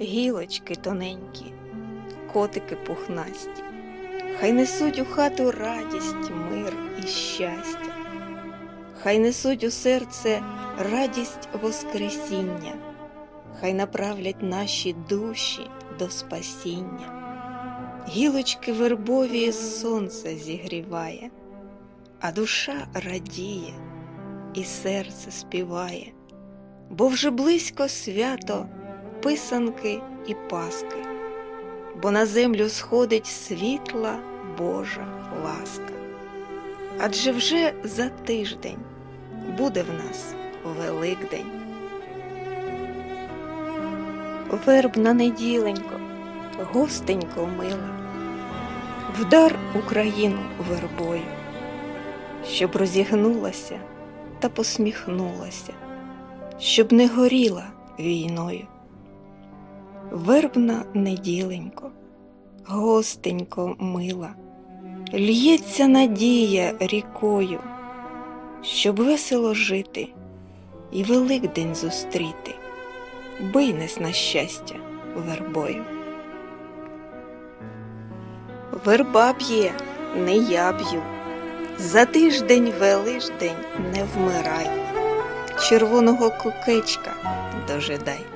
гілочки тоненькі, котики пухнасті, хай несуть у хату радість, мир і щастя, хай несуть у серце радість Воскресіння, хай направлять наші душі до спасіння. Гілочки вербові сонце зігріває, а душа радіє і серце співає, бо вже близько свято писанки і паски, бо на землю сходить світла Божа ласка. Адже вже за тиждень буде в нас Великдень. Вербна неділенько, гостенько мила, вдар Україну вербою, щоб розігнулася та посміхнулася, щоб не горіла війною. Вербна неділенько, гостенько мила, л'ється надія рікою, щоб весело жити і Великдень зустріти, бий нас на щастя вербою. Верба б'є, не я б'ю, за тиждень велиждень не вмирай, червоного кукечка дожидай.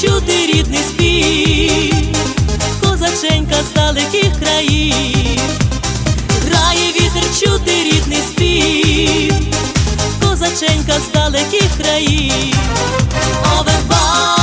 чути рідний спів, козаченька з далеких країв, грає вітер, чути рідний спів, козаченька з далеких країв, Оверба